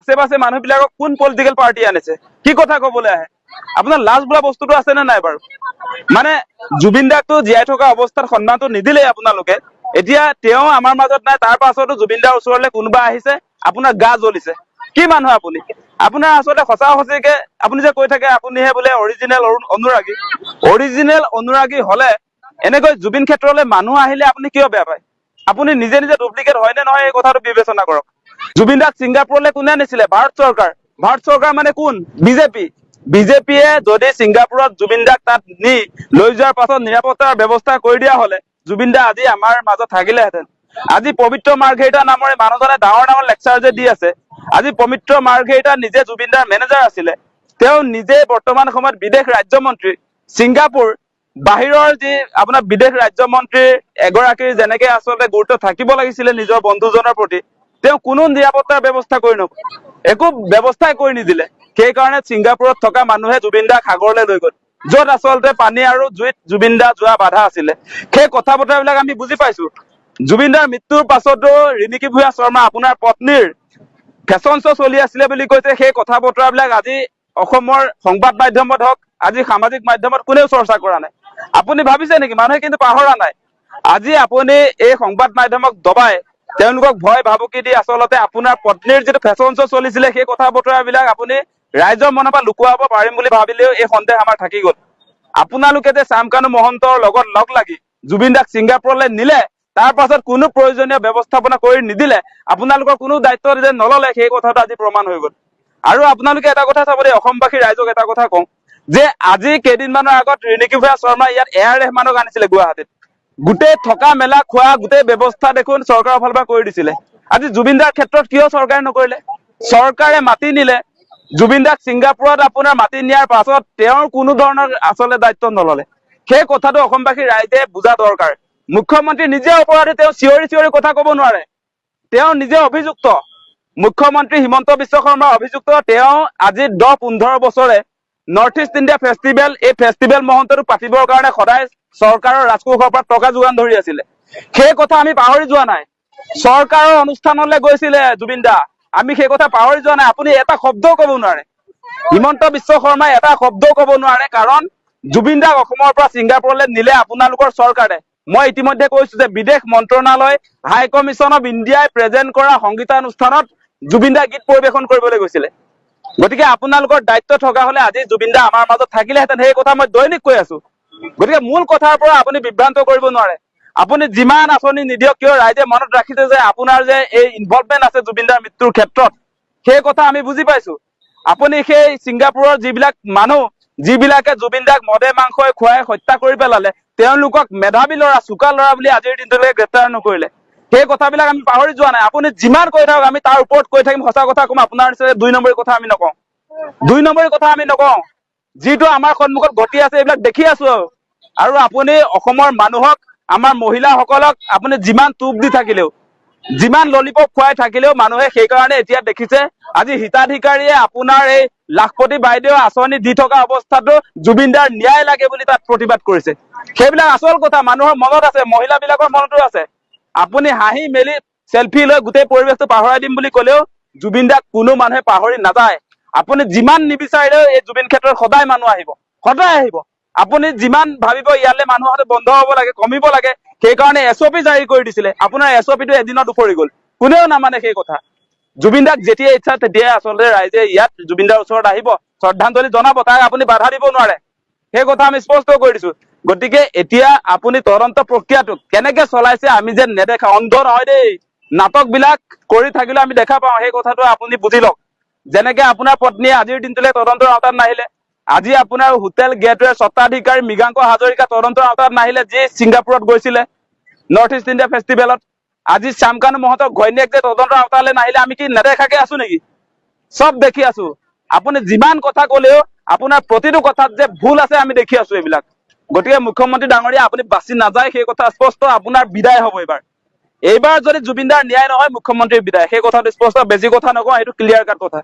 আশে পাশে মানুহবিলাকক কোন পলিটিকেল পাৰ্টি আনিছে? কি কথা কবলৈ আহে? আপোনাৰ লাজ বোলা বস্তুটো আছে নে নাই বাৰু? মানে জুবিন দাকতো জীয়াই থকা অৱস্থাত সন্মানটো নিদিলেই আপোনালোকে। এতিয়া তেওঁ আমাৰ মাজত নাই, তাৰ পাছতো জুবিন দাৰ ওচৰলৈ কোনোবা আহিছে, আপোনাৰ গা জ্বলিছে। কি মানুহ আপুনি? আপোনাৰ আচলতে সঁচা সঁচিকে আপুনি যে কৈ থাকে, আপুনিহে বোলে অৰিজিনেল অনুৰাগী। অৰিজিনেল অনুৰাগী হলে এনেকৈ জুবিন ক্ষেত্ৰলৈ মানুহ আহিলে আপুনি কিয় বেয়া পায়? আপুনি নিজে নিজে ডুপ্লিকেট হয় নে নহয় এই কথাটো বিবেচনা কৰক। জুবিন দাক ছিংগাপুৰলৈ কোনে নিছিলে ভাৰত চৰকাৰ। ভাৰত চৰকাৰ মানে কোন? বিজেপি। বিজেপিয়ে যদি ছিংগাপুৰত জুবিন দাক তাত নি লৈ যোৱাৰ পাছত নিৰাপত্তাৰ ব্যৱস্থা কৰি দিয়া হলে জুবিন দা আজি আমাৰ মাজত থাকিলেহেঁতেন। আজি পবিত্ৰ মাৰ্ঘেৰিটা নামৰে মানুহজনে ডাঙৰ ডাঙৰ লেকচাৰ যে দি আছে, আজি পবিত্ৰ মাৰ্ঘেৰিটা নিজে জুবিন দাৰ মেনেজাৰ আছিলে। তেওঁ নিজে বৰ্তমান সময়ত বিদেশ ৰাজ্যমন্ত্ৰী। ছিংগাপুৰ বাহিৰৰ যি আপোনাৰ বিদেশ ৰাজ্যমন্ত্ৰীৰ এগৰাকীৰ যেনেকে আচলতে গুৰুত্ব থাকিব লাগিছিলে নিজৰ বন্ধুজনৰ প্ৰতি তেওঁ কোনো নিৰাপত্তাৰ ব্যৱস্থা কৰি নগ'ল। একো ব্যৱস্থাই কৰি নিদিলে। সেইকাৰণে ছিংগাপুৰত থকা মানুহে জুবিন দাক সাগৰলৈ লৈ গ'ল। য'ত আচলতে পানী আৰু জুইত জুবিন দা যোৱা বাধা আছিলে। সেই কথা বতৰাবিলাক আমি বুজি পাইছো। জুবিন দাৰ মৃত্যুৰ পাছতো ৰিণিকী ভূঞা শৰ্মা আপোনাৰ পত্নীৰ ফেশ্বন শ্ব' চলি আছিলে বুলি কৈছে। সেই কথা বতৰাবিলাক আজি অসমৰ সংবাদ মাধ্যমত হওক আজি সামাজিক মাধ্যমত কোনেও চৰ্চা কৰা নাই। আপুনি ভাবিছে নেকি? মানুহে কিন্তু পাহৰা নাই। আজি আপুনি এই সংবাদ মাধ্যমক দবাই তেওঁলোকক ভয় ভাবুকি দি আচলতে আপোনাৰ পত্নীৰ যিটো ফেশ্বন শ্ব' চলিছিলে, সেই কথা বতৰাবিলাক আপুনি ৰাইজৰ মনৰ পৰা লুকুৱাব পাৰিম বুলি ভাবিলেও এই সন্দেহ আমাৰ থাকি গ'ল। আপোনালোকে যে শ্যামকানু মহন্তৰ লগত লগ লাগি জুবিন দাক ছিংগাপুৰলৈ নিলে, তাৰ পাছত কোনো প্ৰয়োজনীয় ব্যৱস্থাপনা কৰি নিদিলে, আপোনালোকৰ কোনো দায়িত্ব যে নললে, সেই কথাটো আজি প্ৰমাণ হৈ গ'ল। আৰু আপোনালোকে এটা কথা চাব দেই, অসমবাসী ৰাইজক এটা কথা কওঁ, যে আজি কেইদিনমানৰ আগত ৰিণিকী ভূঞা শৰ্মা ইয়াত এ আৰ ৰেহমানক আনিছিলে গুৱাহাটীত। গোটেই থকা মেলা খোৱা গোটেই ব্যৱস্থা দেখোন চৰকাৰৰ ফালৰ পৰা কৰি দিছিলে। আজি জুবিন দাৰ ক্ষেত্ৰত কিয় চৰকাৰে নকৰিলে? চৰকাৰে মাতি নিলে। জুবিন দাক ছিংগাপুৰত মাতি নিয়াৰ পাছত তেওঁৰ কোনো ধৰণৰ আচলতে দায়িত্ব নললে। সেই কথাটো অসমবাসী ৰাইজে বুজা দৰকাৰ। মুখ্যমন্ত্ৰী নিজে অপৰাধী, তেওঁ চিঞৰি চিঞৰি কথা ক'ব নোৱাৰে। তেওঁ নিজে অভিযুক্ত। মুখ্যমন্ত্ৰী হিমন্ত বিশ্ব শৰ্মা অভিযুক্ত। তেওঁ আজি দহ পোন্ধৰ বছৰে নৰ্থ ইষ্ট ইণ্ডিয়া ফেষ্টিভেল, এই ফেষ্টিভেল মহন্তটো পাতিবৰ কাৰণে সদায় চৰকাৰৰ ৰাজকোষৰ পৰা টকা যোগান ধৰি আছিলে। সেই কথা আমি পাহৰি যোৱা নাই। চৰকাৰৰ অনুষ্ঠানলৈ গৈছিলে জুবিন দা। আমি সেই কথা পাহৰি যোৱা নাই। আপুনি এটা শব্দও ক'ব নোৱাৰে। হিমন্ত বিশ্ব শৰ্মাই এটা শব্দও ক'ব নোৱাৰে কাৰণ জুবিন দাক অসমৰ পৰা ছিংগাপুৰলৈ নিলে আপোনালোকৰ চৰকাৰে। মই ইতিমধ্যে কৈছো যে বিদেশ মন্ত্ৰণালয়, হাই কমিছন অফ ইণ্ডিয়াই প্ৰেজেণ্ট কৰা সংগীতানুষ্ঠানত জুবিন দা গীত পৰিৱেশন কৰিবলৈ গৈছিলে। গতিকে আপোনালোকৰ দায়িত্ব থকা হলে আজি জুবিন দা আমাৰ মাজত থাকিলেহেঁতেন। সেই কথা মই দৈনিক কৈ আছো। গতিকে মূল কথাৰ পৰা আপুনি বিভ্ৰান্ত কৰিব নোৱাৰে। আপুনি যিমান নিদিয়ক, কিয় ৰাইজে মনত ৰাখিছে যে আপোনাৰ যে এই ইনভলভমেণ্ট আছে জুবিন দাৰ মৃত্যুৰ ক্ষেত্ৰত, সেই কথা আমি বুজি পাইছো। আপুনি সেই ছিংগাপুৰৰ যিবিলাক মানুহ, যিবিলাকে জুবিন দাক মদে মাংসই খুৱাই হত্যা কৰি পেলালে, তেওঁলোকক মেধাৱী ল'ৰা, চোকা ল'ৰা বুলি আজিৰ দিনটোলৈকে গ্ৰেপ্তাৰ নকৰিলে। সেই কথাবিলাক আমি পাহৰি যোৱা নাই। আপুনি যিমান কৈ থাকক, আমি তাৰ ওপৰত কৈ থাকিম। সঁচা কথা ক'ম, আপোনাৰ নিচিনা দুই নম্বৰী কথা আমি নকওঁ। দুই নম্বৰী কথা আমি নকওঁ। যিটো আমাৰ সন্মুখত ঘটি আছে, এইবিলাক দেখি আছো আৰু। আপুনি অসমৰ মানুহক, আমাৰ মহিলাসকলক, আপুনি যিমান টোপ দি থাকিলেও, যিমান ললিপপ খুৱাই থাকিলেও মানুহে সেইকাৰণে এতিয়া দেখিছে। আজি হিতাধিকাৰীয়ে আপোনাৰ এই লাখপতি বাইদেউ আঁচনি দি থকা অৱস্থাতো জুবিন দাৰ ন্যায় লাগে বুলি তাত প্ৰতিবাদ কৰিছে। সেইবিলাক আচল কথা, মানুহৰ মনত আছে, মহিলাবিলাকৰ মনতো আছে। আপুনি হাঁহি মেলি, চেলফি লৈ গোটেই পৰিৱেশটো পাহৰাই দিম বুলি ক'লেও জুবিন দাক কোনো মানুহে পাহৰি নাযায়। আপুনি যিমান নিবিচাৰিলেও এই জুবিন ক্ষেত্ৰত সদায় মানুহ আহিব। সদায় আহিব। আপুনি যিমান ভাবিব ইয়ালে মানুহ অহাটো বন্ধ হ'ব লাগে, কমিব লাগে সেইকাৰণে এছ অ' পি জাৰি কৰি দিছিলে। আপোনাৰ এছ অ' পিটো এদিনত উফৰি গ'ল। কোনেও নামানে সেই কথা। জুবিন দাক যেতিয়াই ইচ্ছা তেতিয়াই আচলতে ৰাইজে ইয়াত জুবিন দাৰ ওচৰত আহিব। শ্ৰদ্ধাঞ্জলি জনাব, তাক আপুনি বাধা দিব নোৱাৰে। সেই কথা আমি স্পষ্ট কৰি দিছো। গতিকে এতিয়া আপুনি তদন্ত প্ৰক্ৰিয়াটো কেনেকে চলাইছে আমি যেন নেদেখা, অন্ধ নহয় দেই। নাটক বিলাক কৰি থাকিলে আমি দেখা পাওঁ। সেই কথাটো আপুনি বুজি লওক। যেনেকে আপোনাৰ পত্নীয়ে আজিৰ দিনটোলৈ তদন্তৰ আওতাত নাহিলে, আজি আপোনাৰ হোটেল গেটৱে স্বত্বাধিকাৰী মৃগাংক হাজৰিকা তদন্তৰ আওতাত নাহিলে, যি ছিংগাপুৰত গৈছিলে, নৰ্থ ইষ্ট ইণ্ডিয়া ফেষ্টিভেলত। আজি শ্যামকানু মহন্তক ঘৈণীয়েক যে তদন্তৰ আওতালৈ নাহিলে, আমি কি নেদেখাকে আছো নেকি? চব দেখি আছো। আপুনি যিমান কথা কলেও, আপোনাৰ প্ৰতিটো কথাত যে ভুল আছে, আমি দেখি আছো এইবিলাক। গতিকে মুখ্যমন্ত্ৰী ডাঙৰীয়া, আপুনি বাচি নাযায়, সেই কথা স্পষ্ট, আপোনাৰ বিদায় হ'ব এইবাৰ। এইবাৰ যদি জুবিনদাৰ ন্যায় নহয়, মুখ্যমন্ত্ৰীৰ বিদায়। সেই কথাটো স্পষ্ট, বেছি কথা নকওঁ সেইটো ক্লিয়াৰ কাট কথা